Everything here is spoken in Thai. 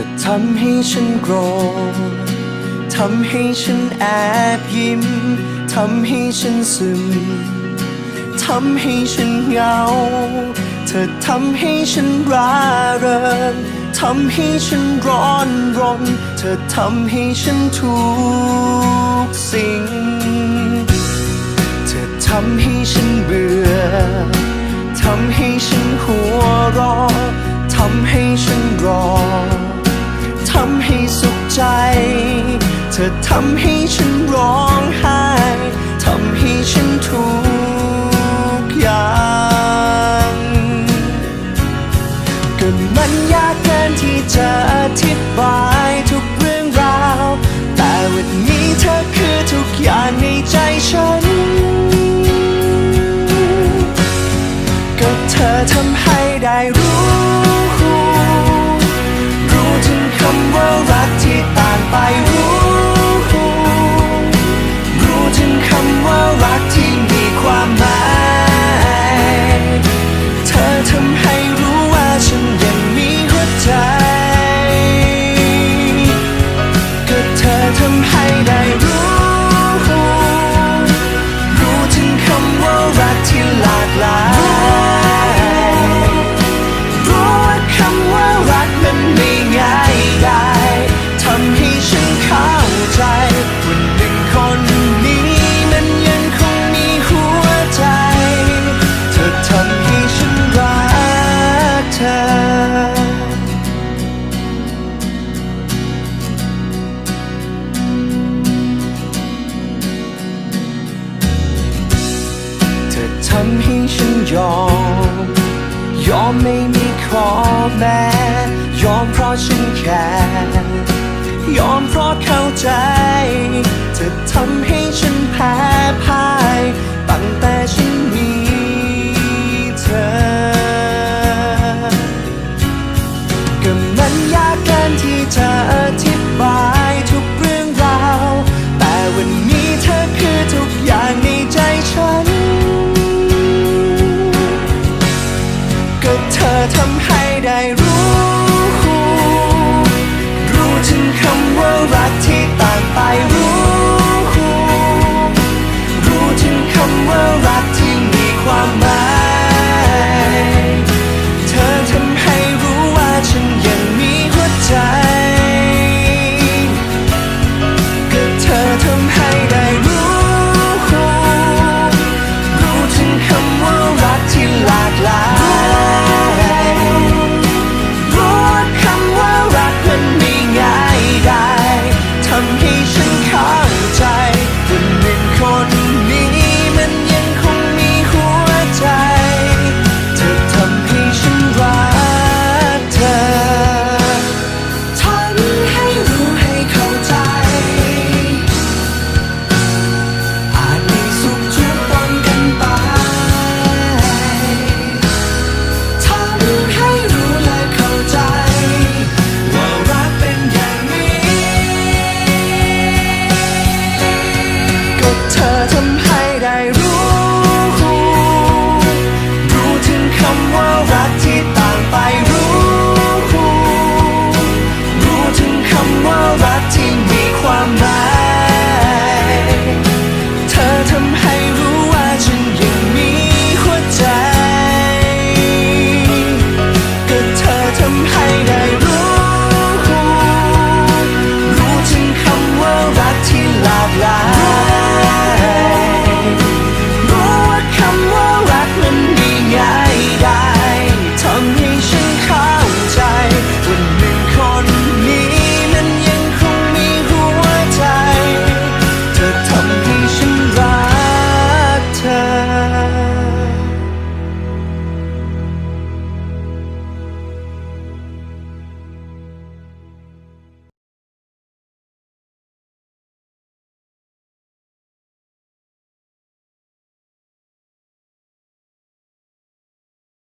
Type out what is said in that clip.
อทำให้ฉันโกรธทำให้ฉันแอบยิ้ม ทำให้ฉันซึม ทำให้ฉันเหงา เธอทำให้ฉันร่าเริงทำให้ฉันร้อนรน เธอทำให้ฉันทุกสิ่ง เธอทำให้ฉันเบื่อ ทำให้ฉันหัวรอ ทำให้ฉันรอ ทำให้ฉันร้องไห้ทำให้ฉันทุกอย่างก็มันยากเกินที่จะอธิบายทุกเรื่องราว แต่วันนี้เธอคือทุกอย่างในใจฉัน เข้าใจว่าหนึ่งคนนี้มันยังคงมีหัวใจ เธอทำให้ฉันรักเธอ เธอทำให้ฉันยอม ยอมไม่มีขอแม้ ยอมเพราะฉัน ใจ จะทำให้ฉันแพ้พ่าย ตั้งแต่ฉันมีเธอ ก็มันยากเกินที่จะอธิบายทุกเรื่องราว แต่วันนี้เธอคือทุกอย่างในใจฉัน ก็เธอทำ 听你话吗？